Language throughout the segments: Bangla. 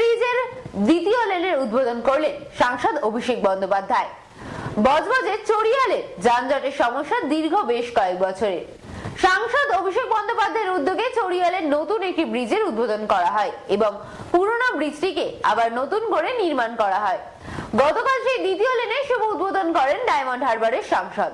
ব্রিজের দ্বিতীয় লেনের উদ্বোধন করলেন সাংসদ অভিষেক বন্দ্যোপাধ্যায়। বজবজে চড়িয়ালে যানজটের সমস্যা দীর্ঘ বেশ কয়েক বছরে। সাংসদ অভিষেক বন্দ্যোপাধ্যায়ের উদ্যোগে চড়িয়ালের নতুন একটি ব্রিজের উদ্বোধন করা হয় এবং পুরনো ব্রিজটিকে আবার নতুন করে নির্মাণ করা হয়। গতকাল সেই দ্বিতীয় লেনের শুভ উদ্বোধন করেন ডায়মন্ড হারবারের সাংসদ।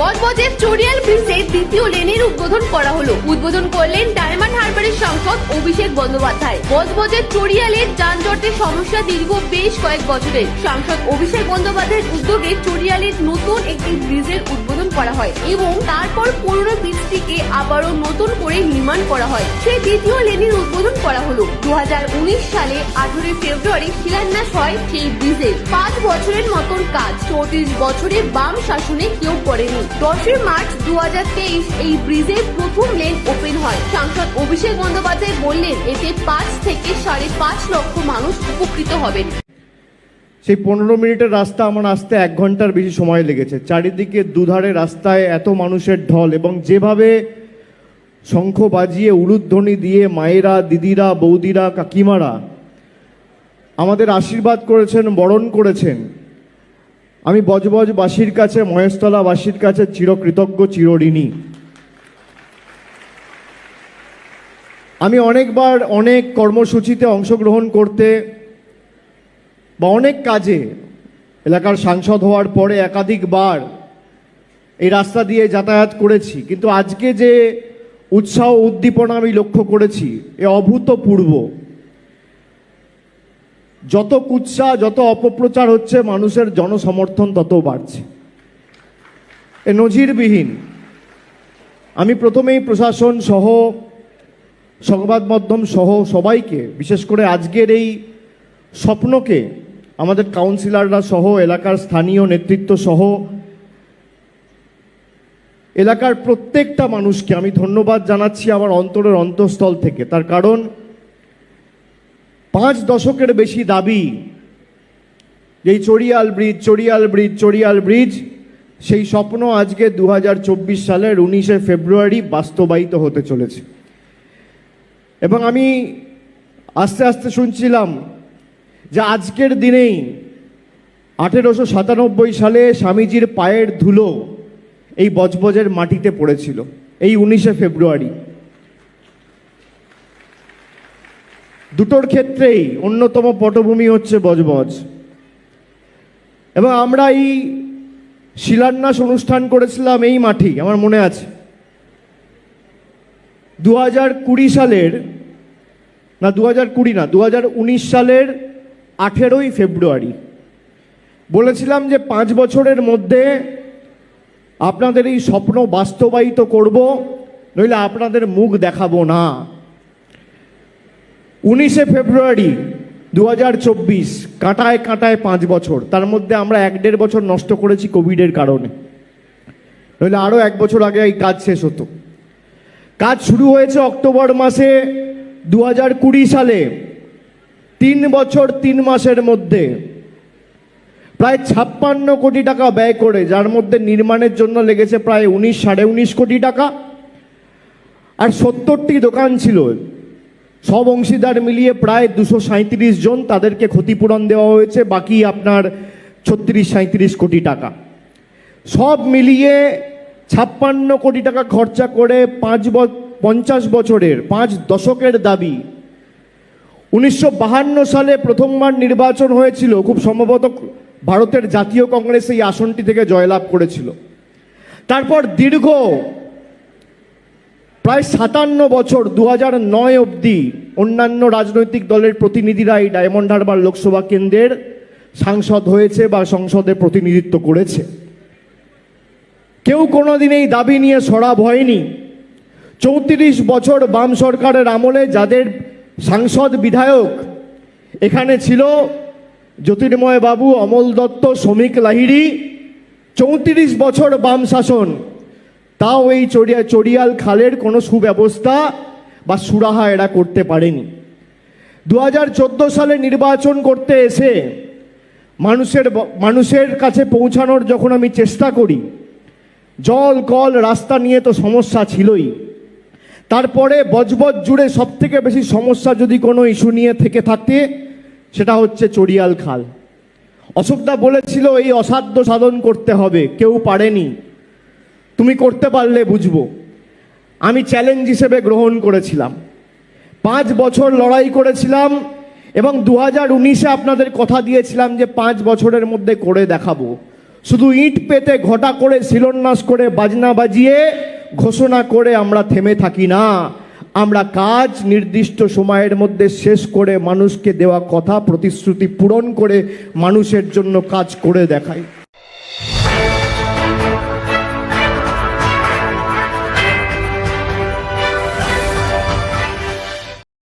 বজবজের চড়িয়াল ব্রিজের দ্বিতীয় লেনের উদ্বোধন করা হলো। উদ্বোধন করলেন ডায়মন্ড হারবারের সাংসদ অভিষেক বন্দ্যোপাধ্যায়। বজবজের চড়িয়ালের যানজটের সমস্যা দীর্ঘ বেশ কয়েক বছরের। সাংসদ অভিষেক বন্দ্যোপাধ্যায়ের উদ্যোগে চড়িয়ালের নতুন একটি ব্রিজের উদ্বোধন করা হয় এবং তারপর পুরনো ব্রিজটিকে আবারও নতুন করে নির্মাণ করা হয়। সেই দ্বিতীয় লেনের উদ্বোধন করা হলো। দু হাজার উনিশ সালে আঠেরোই ফেব্রুয়ারি শিলান্যাস হয় সেই ব্রিজের। পাঁচ বছরের মতন কাজ। চৌত্রিশ বছরে বাম শাসনে কেউ করেনি। দশই মার্চ দু এই ব্রিজের প্রথম লেন ওপেন হয়। সাংসদ অভিষেক বন্দ্যোপাধ্যায় বললেন, এতে পাঁচ থেকে সাড়ে পাঁচ লক্ষ মানুষ উপকৃত হবেন। সেই পনেরো মিনিটের রাস্তা আমার আসতে এক ঘণ্টার বেশি সময় লেগেছে। চারিদিকে দুধারে রাস্তায় এত মানুষের ঢল এবং যেভাবে শঙ্খ বাজিয়ে উলুধ্বনি দিয়ে মায়েরা, দিদিরা, বৌদিরা, কাকিমারা আমাদের আশীর্বাদ করেছেন, বরণ করেছেন আমি বজবজবাসীর কাছে, মহেশতলাবাসীর কাছে চিরকৃতজ্ঞ, চিরঋণী। আমি অনেকবার অনেক কর্মসূচিতে অংশগ্রহণ করতে বা অনেক কাজে এলাকার সাংসদ হওয়ার পরে একাধিকবার এই রাস্তা দিয়ে যাতায়াত করেছি। কিন্তু আজকে যে উৎসাহ উদ্দীপনা আমি লক্ষ্য করেছি, এ অভূতপূর্ব। যত কুৎসা, যত অপপ্রচার হচ্ছে, মানুষের জনসমর্থন তত বাড়ছে। এ নজিরবিহীন। আমি প্রথমেই প্রশাসন সহ, সংবাদ মাধ্যম সহ সবাইকে, বিশেষ করে আজকের এই স্বপ্নকে, আমাদের কাউন্সিলররা সহ, এলাকার স্থানীয় নেতৃত্ব সহ, এলাকার প্রত্যেকটা মানুষকে আমি ধন্যবাদ জানাচ্ছি আমার অন্তরের অন্তঃস্থল থেকে। তার কারণ পাঁচ দশকের বেশি দাবি যে এই Chariyal bridge Chariyal bridge Chariyal bridge, সেই স্বপ্ন আজকে দু হাজার চব্বিশ সালের উনিশে ফেব্রুয়ারি বাস্তবায়িত হতে চলেছে। এবং আমি আস্তে আস্তে শুনছিলাম যে আজকের দিনেই আঠেরোশো সাতানব্বই সালে স্বামীজির পায়ের ধুলো এই বজবজের মাটিতে পড়েছিল, এই উনিশে ফেব্রুয়ারি। দুটোর ক্ষেত্রেই অন্যতম পটভূমি হচ্ছে বজবজ। এবং আমরা এই শিলান্যাস অনুষ্ঠান করেছিলাম এই মাঠেই আমার মনে আছে। দু হাজার কুড়ি সালের, না দু হাজার কুড়ি না দু হাজার উনিশ সালের আঠেরোই ফেব্রুয়ারি। বলেছিলাম যে পাঁচ বছরের মধ্যে আপনাদের এই স্বপ্ন বাস্তবায়িত করব, নইলে আপনাদের মুখ দেখাবো না। উনিশে ফেব্রুয়ারি দু হাজার চব্বিশ, কাঁটায় কাঁটায় পাঁচ বছর। তার মধ্যে আমরা এক দেড় বছর নষ্ট করেছি কোভিডের কারণে। নইলে আরও এক বছর আগে এই কাজ শেষ হতো। কাজ শুরু হয়েছে অক্টোবর মাসে দু হাজার কুড়ি সালে, তিন বছর তিন মাসের মধ্যে। প্রায় ছাপ্পান্ন কোটি টাকা ব্যয় করে, যার মধ্যে নির্মাণের জন্য লেগেছে প্রায় উনিশ, সাড়ে উনিশ কোটি টাকা। আর সত্তরটি দোকান ছিল। সব অংশীদার মিলিয়ে প্রায় দুশো সাঁত্রিশ জন তাদেরকে ক্ষতিপূরণ দেওয়া হয়েছে, বাকি আপনার ছত্রিশ সাঁত্রিশ কোটি টাকা। সব মিলিয়ে ছাপ্পান্ন কোটি টাকা খরচা করে পাঁচ পঞ্চাশ বছরের, পাঁচ দশকের দাবি। উনিশশো সালে প্রথমবার নির্বাচন হয়েছিল, খুব সম্ভবত ভারতের জাতীয় কংগ্রেস এই আসনটি থেকে জয়লাভ করেছিল। তারপর দীর্ঘ প্রায় সাতান্ন বছর দু হাজার নয় অবধি অন্যান্য রাজনৈতিক দলের প্রতিনিধিরা এই ডায়মন্ড হারবার লোকসভা কেন্দ্রের সাংসদ হয়েছে বা সংসদে প্রতিনিধিত্ব করেছে। কেউ কোনোদিন এই দাবি নিয়ে সরাব হয়নি। চৌত্রিশ বছর বাম সরকারের আমলে যাদের সাংসদ বিধায়ক এখানে ছিল জ্যোতির্ময় বাবু, অমল দত্ত, শ্রমিক লাহিড়ি, চৌত্রিশ বছর বাম শাসন তাও এই চড়িয়া, চড়িয়াল খালের কোনো সুব্যবস্থা বা সুরাহা এরা করতে পারেনি। দু হাজার চোদ্দ সালে নির্বাচন করতে এসে মানুষের মানুষের কাছে পৌঁছানোর যখন আমি চেষ্টা করি, জল, কল, রাস্তা নিয়ে তো সমস্যা ছিলই। তারপরে বজবজ জুড়ে সব থেকে বেশি সমস্যা যদি কোনো ইস্যু নিয়ে থেকে থাকে, সেটা হচ্ছে চড়িয়াল খাল। অশোকদা বলেছিল, এই অসাধ্য সাধন করতে হবে, কেউ পারেনি। তুমি করতে পারলে বুঝব। আমি চ্যালেঞ্জ হিসেবে গ্রহণ করেছিলাম। পাঁচ বছর লড়াই করেছিলাম এবং দু হাজার উনিশে আপনাদের কথা দিয়েছিলাম যে পাঁচ বছরের মধ্যে করে দেখাবো। শুধু ইট পেতে ঘটা করে, শিলন্যাস করে, বাজনা বাজিয়ে, ঘোষণা করে আমরা থেমে থাকি না। আমরা কাজ নির্দিষ্ট সময়ের মধ্যে শেষ করে মানুষকে দেওয়া কথা, প্রতিশ্রুতি পূরণ করে মানুষের জন্য কাজ করে দেখাই।